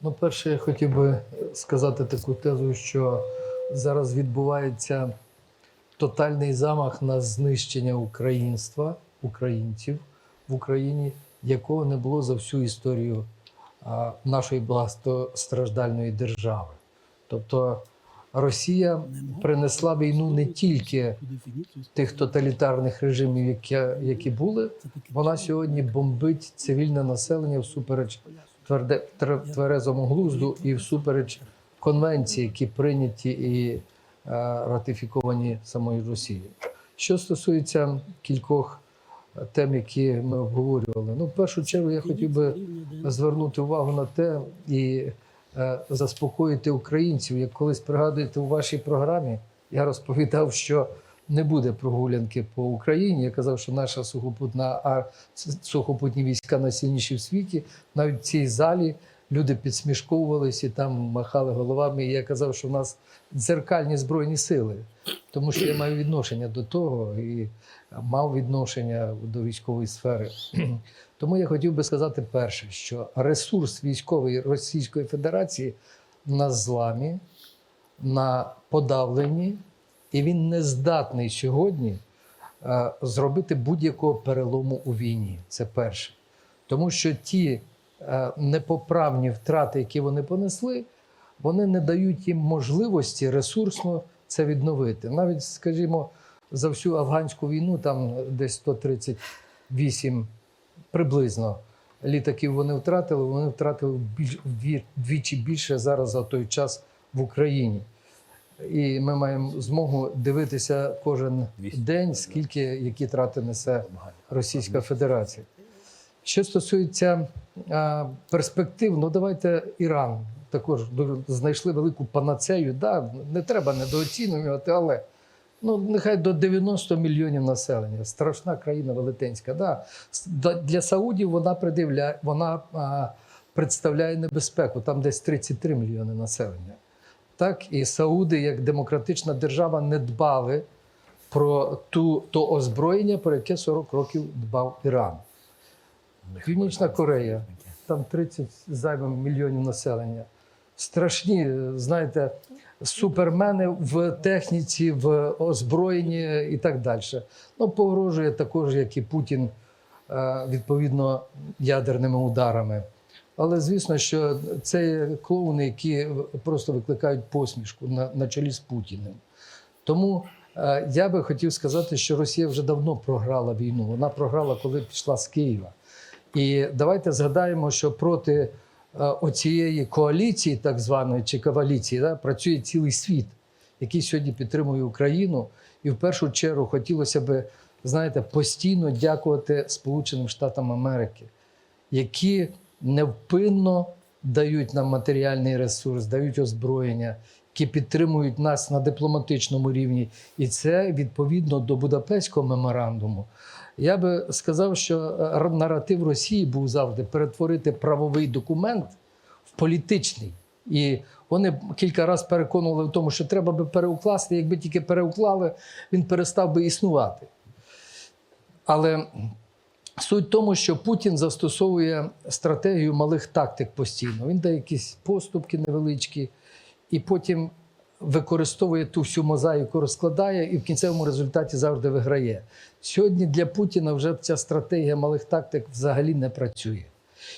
Ну, перше, я хотів би сказати таку тезу, що зараз відбувається тотальний замах на знищення українства, українців в Україні, якого не було за всю історію нашої багатостраждальної держави. Тобто Росія принесла війну не тільки тих тоталітарних режимів, які, які були, вона сьогодні бомбить цивільне населення всупереч тверде, тверезому глузду і всупереч конвенції, які прийняті і е, ратифіковані самою Росією. Що стосується кількох е, тем, які ми обговорювали, ну в першу чергу я хотів би звернути увагу на те і е, заспокоїти українців. Як колись пригадуєте у вашій програмі, я розповідав, що не буде прогулянки по Україні. Я казав, що наша сухопутна а сухопутні війська найсильніші в світі. Навіть в цій залі люди підсмішковувалися і там махали головами. І я казав, що в нас дзеркальні збройні сили, тому що я маю відношення до того і мав відношення до військової сфери. Тому я хотів би сказати перше, що ресурс військовий Російської Федерації на зламі, на подавленні, і він не здатний сьогодні е, зробити будь-якого перелому у війні. Це перше. Тому що ті е, непоправні втрати, які вони понесли, вони не дають їм можливості ресурсно це відновити. Навіть, скажімо, за всю афганську війну, там десь 138 приблизно літаків вони втратили. Вони втратили більш вдві- вдвічі більше зараз за той час в Україні. І ми маємо змогу дивитися кожен день, скільки які трати несе Російська Федерація. Що стосується перспектив, ну давайте Іран також знайшли велику панацею. Да, не треба недооцінювати, але ну нехай до 90 мільйонів населення. Страшна країна велетенська. Да. Да- Для Саудів вона придивляє, вона а, представляє небезпеку. Там десь 33 мільйони населення. Так, і Сауди, як демократична держава, не дбали про ту, то озброєння, про яке 40 років дбав Іран. Північна Корея, там 30 зайвим мільйонів населення. Страшні, знаєте, супермени в техніці, в озброєнні і так далі. Ну, погрожує також, як і Путін, е, відповідно, ядерними ударами. Але звісно, що це клоуни, які просто викликають посмішку на, на чолі з Путіним. Тому е, я би хотів сказати, що Росія вже давно програла війну. Вона програла, коли пішла з Києва. І давайте згадаємо, що проти е, оцієї коаліції, так званої чи коаліції, да, працює цілий світ, який сьогодні підтримує Україну. І в першу чергу хотілося б, знаєте, постійно дякувати Сполученим Штатам Америки, які невпинно дають нам матеріальний ресурс, дають озброєння, які підтримують нас на дипломатичному рівні. І це відповідно до Будапештського меморандуму. Я би сказав, що е, наратив Росії був завжди перетворити правовий документ в політичний. І вони кілька разів переконували в тому, що треба би переукласти. Якби тільки переуклали, він перестав би існувати. Але суть в тому, що Путін застосовує стратегію малих тактик постійно. Він дає якісь поступки невеличкі, і потім використовує ту всю мозаїку, розкладає і в кінцевому результаті завжди виграє. Сьогодні для Путіна вже ця стратегія малих тактик взагалі не працює.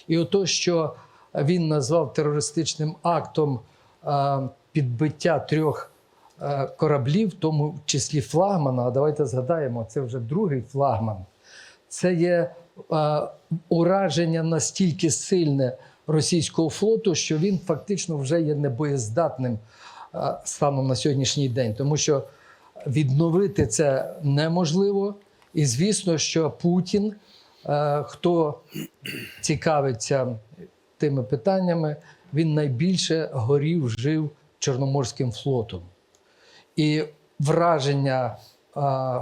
І ото, що він назвав терористичним актом підбиття трьох кораблів, в тому числі флагмана. А давайте згадаємо, це вже другий флагман. Це є а, ураження настільки сильне російського флоту, що він фактично вже є небоєздатним а, станом на сьогоднішній день, тому що відновити це неможливо. І звісно, що Путін, е, хто цікавиться тими питаннями, він найбільше горів, жив Чорноморським флотом. І враження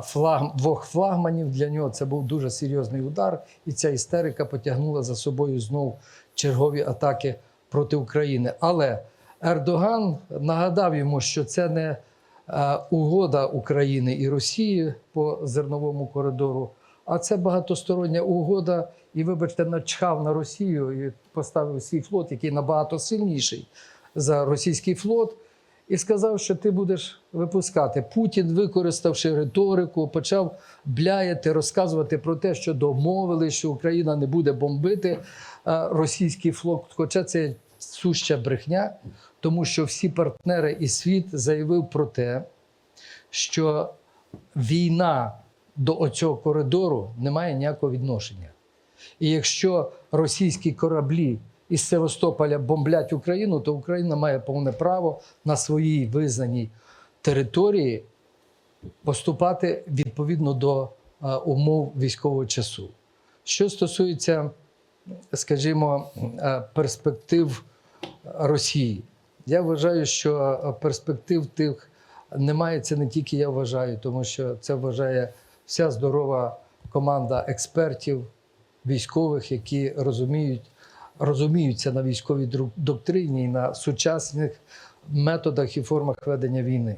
флаг, двох флагманів для нього це був дуже серйозний удар, і ця істерика потягнула за собою знову чергові атаки проти України. Але Ердоган нагадав йому, що це не е, угода України і Росії по зерновому коридору, а це багатостороння угода і, вибачте, начхав на Росію і поставив свій флот, який набагато сильніший за російський флот, і сказав, що ти будеш випускати. Путін, використавши риторику, почав бляяти, розказувати про те, що домовились, що Україна не буде бомбити е, російський флот. Хоча це суща брехня, тому що всі партнери і світ заявив про те, що війна до оцього коридору не має ніякого відношення. І якщо російські кораблі із Севастополя бомблять Україну, то Україна має повне право на своїй визнаній території поступати відповідно до е, умов військового часу. Що стосується, скажімо, е, перспектив Росії, я вважаю, що е, перспектив тих немає. Це не тільки я вважаю, тому що це вважає вся здорова команда експертів, військових, які розуміють, розуміються на військовій доктрині і на сучасних методах і формах ведення війни.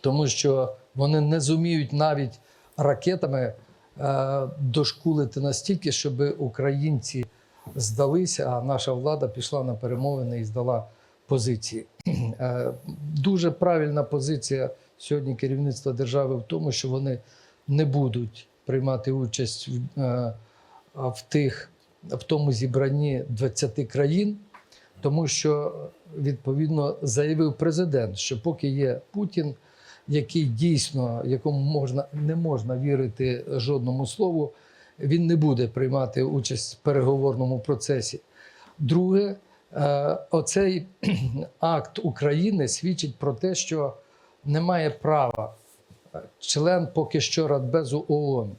Тому що вони не зуміють навіть ракетами е, дошкулити настільки, щоб українці здалися, а наша влада пішла на перемовини і здала позиції. Е, Дуже правильна позиція сьогодні керівництва держави в тому, що вони не будуть приймати участь в, е, в тих в тому зібранні 20 країн, тому що відповідно заявив президент, що поки є Путін, який дійсно якому можна не можна вірити жодному слову, він не буде приймати участь в переговорному процесі. Друге, е, оцей акт України свідчить про те, що немає права член поки що Радбезу ООН,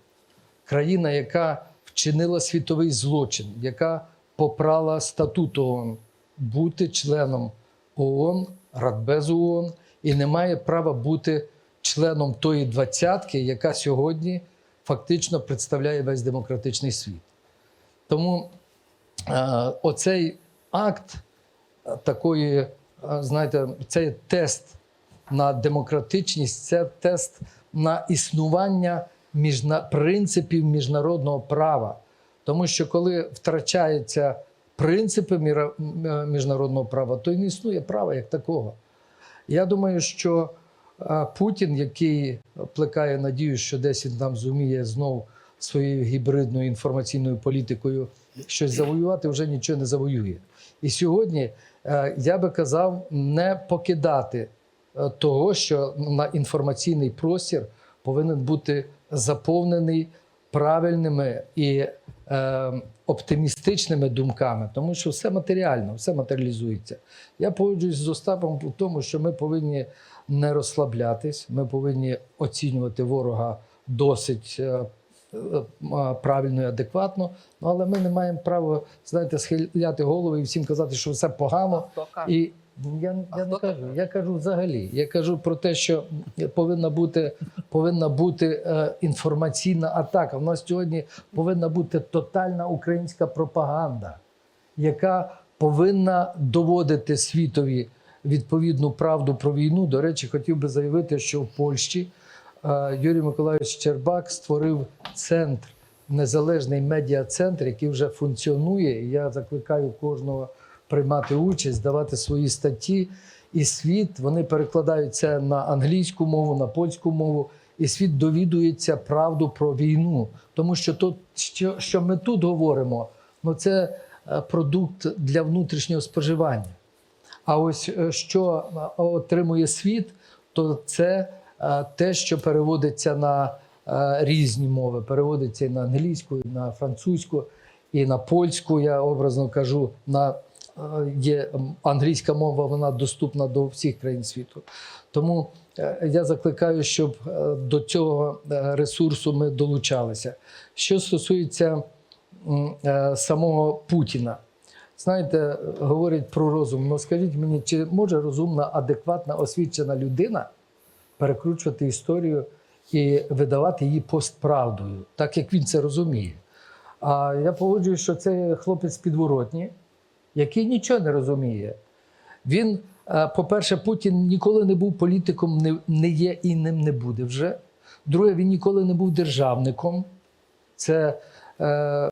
країна, яка вчинила світовий злочин, яка попрала статут ООН, бути членом ООН, Радбезу ООН і не має права бути членом тої двадцятки, яка сьогодні фактично представляє весь демократичний світ. Тому е, оцей акт е, такої, е, знаєте, цей тест на демократичність, це тест на існування міжна... принципів міжнародного права. Тому що коли втрачаються принципи міра- міжнародного права, то й не існує права як такого. Я думаю, що е, Путін, який плекає надію, що десь він там зуміє знов своєю гібридною інформаційною політикою щось завоювати, вже нічого не завоює. І сьогодні е, я би казав не покидати е, того, що на інформаційний простір повинен бути заповнений правильними і е, оптимістичними думками, тому що все матеріально, все матеріалізується. Я погоджуюсь з Остапом у тому, що ми повинні не розслаблятись, ми повинні оцінювати ворога досить. е, е, Правильно і адекватно, ну, але ми не маємо права, знаєте, схиляти голови і всім казати, що все погано. І я, я не кажу, я кажу взагалі. Я кажу про те, що повинна бути, повинна бути е, інформаційна атака. У нас сьогодні повинна бути тотальна українська пропаганда, яка повинна доводити світові відповідну правду про війну. До речі, хотів би заявити, що в Польщі е, Юрій Миколайович Щербак створив центр, незалежний медіа-центр, який вже функціонує. І я закликаю кожного приймати участь, давати свої статті. І світ вони перекладають це на англійську мову, на польську мову, і світ довідується правду про війну. Тому що то, що, що ми тут говоримо, ну це е, продукт для внутрішнього споживання. А ось е, що е, отримує світ, то це те, що переводиться на різні мови, переводиться і на англійську, і на французьку, і на польську. Я образно кажу, на є англійська мова, вона доступна до всіх країн світу. Тому е, я закликаю, щоб е, до цього е, ресурсу ми долучалися. Що стосується е, самого Путіна. Знаєте, говорять про розум. Ну скажіть мені, чи може розумна, адекватна, освічена людина перекручувати історію і видавати її постправдою, так як він це розуміє? А я погоджуюсь, що це хлопець підворотні, який нічого не розуміє. Він, е, по-перше, Путін ніколи не був політиком, не, не є і ним не буде вже. Друге, він ніколи не був державником. Це е,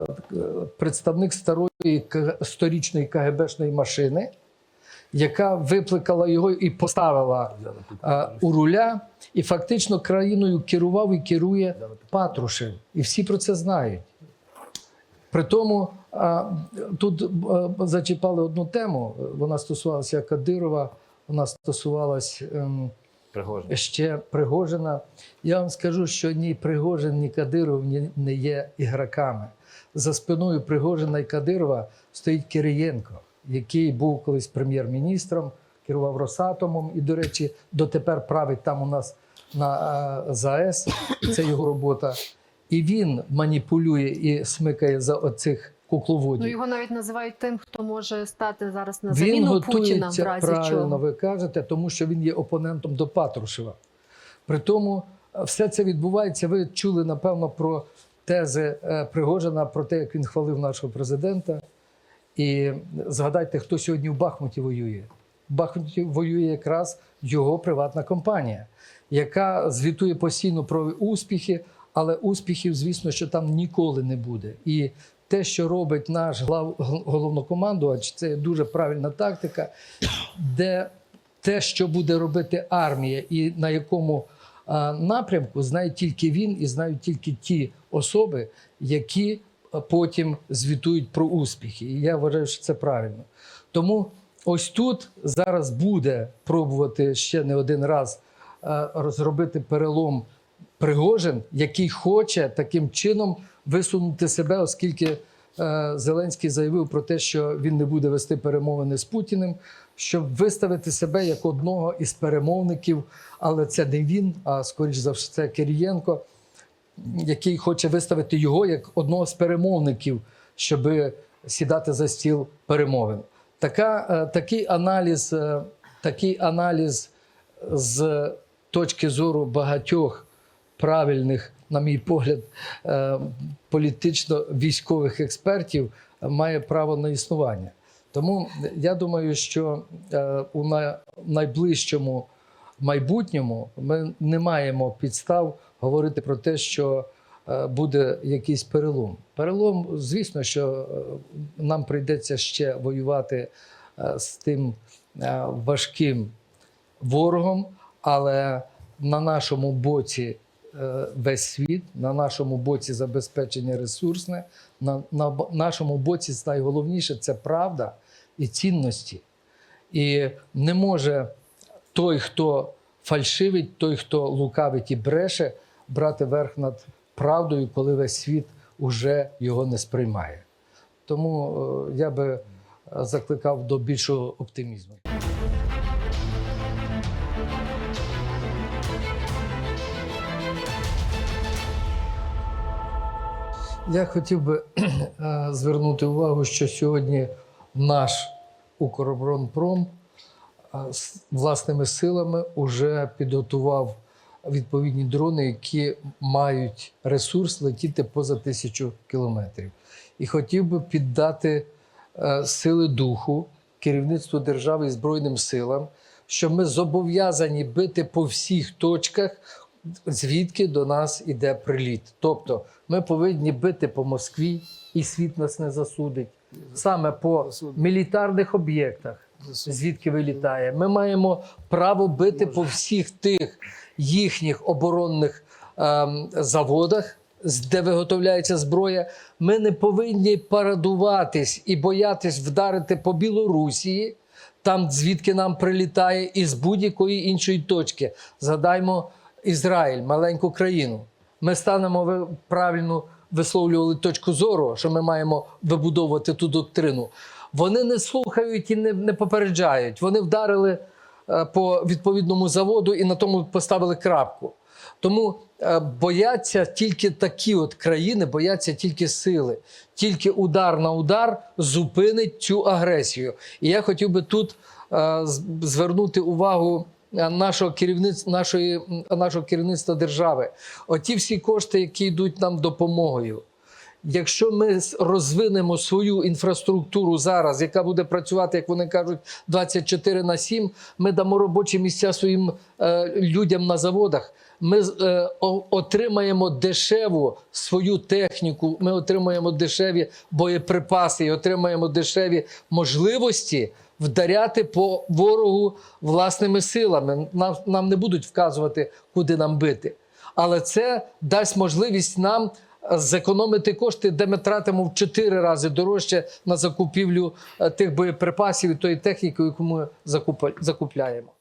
представник старої сторічної КГБшної машини, яка викликала його і поставила е, у руля, і фактично країною керував і керує Патрушев. І всі про це знають. При тому тут е, зачіпали одну тему. Вона стосувалася Кадирова, вона стосувалась ем, Пригожин. ще Пригожина. Я вам скажу, що ні Пригожин, ні Кадиров не є ігроками. За спиною Пригожина і Кадирова стоїть Кириєнко, який був колись прем'єр-міністром, керував Росатомом і, до речі, дотепер править там у нас на е, ЗАЕС. Це його робота. І він маніпулює і смикає за оцих кукловодів. Ну його навіть називають тим, хто може стати зараз на Він заміну Путіна в разі правильно чого. ви кажете, тому що він є опонентом до Патрушева. При тому е, все це відбувається. Ви чули, напевно, про тези е, Пригожина, про те, як він хвалив нашого президента. І згадайте, хто сьогодні в Бахмуті воює. В Бахмуті воює якраз його приватна компанія, яка звітує постійно про успіхи, але успіхів, звісно, що там ніколи не буде. І те, що робить наш глав, головнокомандувач, це дуже правильна тактика, де те, що буде робити армія, і на якому а, напрямку, знає тільки він і знають тільки ті особи, які потім звітують про успіхи. І я вважаю, що це правильно. Тому ось тут зараз буде пробувати ще не один раз розробити перелом Пригожин, який хоче таким чином висунути себе, оскільки е, Зеленський заявив про те, що він не буде вести перемовини з Путіним, щоб виставити себе як одного із перемовників, але це не він, а скоріш за все Кирієнко, який хоче виставити його як одного з перемовників, щоб сідати за стіл перемовин. Така, е, такий аналіз, е, такий аналіз з точки зору багатьох правильних, на мій погляд, е, політично-військових експертів має право на існування. Тому я думаю, що е, у найближчому майбутньому ми не маємо підстав говорити про те, що е, буде якийсь перелом. Перелом, звісно, що е, нам прийдеться ще воювати е, з тим е, важким ворогом, але на нашому боці е, весь світ, на нашому боці забезпечення ресурсне, на, на нашому боці найголовніше це правда і цінності. І не може той, хто фальшивить, той, хто лукавить і бреше, брати верх над правдою, коли весь світ уже його не сприймає. Тому е, я би е, закликав до більшого оптимізму. Я хотів би е, звернути увагу, що сьогодні наш Укроборонпром е, власними силами вже підготував відповідні дрони, які мають ресурс летіти поза тисячу кілометрів. І хотів би піддати е, сили духу керівництву держави і Збройним силам, що ми зобов'язані бити по всіх точках, звідки до нас іде приліт. Тобто ми повинні бити по Москві, і світ нас не засудить. Саме по мілітарних об'єктах, звідки вилітає. Ми маємо право бити по всіх тих їхніх оборонних ем, заводах, де виготовляється зброя. Ми не повинні парадуватись і боятись вдарити по Білорусі, там звідки нам прилітає, і з будь-якої іншої точки. Згадаймо Ізраїль, маленьку країну. Ми станемо правильно висловлювали точку зору, що ми маємо вибудовувати ту доктрину. Вони не слухають і не, не попереджають. Вони вдарили е, по відповідному заводу і на тому поставили крапку. Тому е, бояться тільки такі от країни, бояться тільки сили. Тільки удар на удар зупинить цю агресію. І я хотів би тут е, звернути увагу нашого керівництва, нашої, нашого керівництва держави. Оті всі кошти, які йдуть нам допомогою. Якщо ми розвинемо свою інфраструктуру зараз, яка буде працювати, як вони кажуть, 24 на 7, ми дамо робочі місця своїм е, людям на заводах. Ми е, отримаємо дешеву свою техніку, ми отримаємо дешеві боєприпаси і отримаємо дешеві можливості вдаряти по ворогу власними силами. Нам, нам не будуть вказувати, куди нам бити. Але це дасть можливість нам зекономити кошти, де ми тратимо в 4 рази дорожче на закупівлю е, тих боєприпасів і тої техніки, яку ми закупляємо.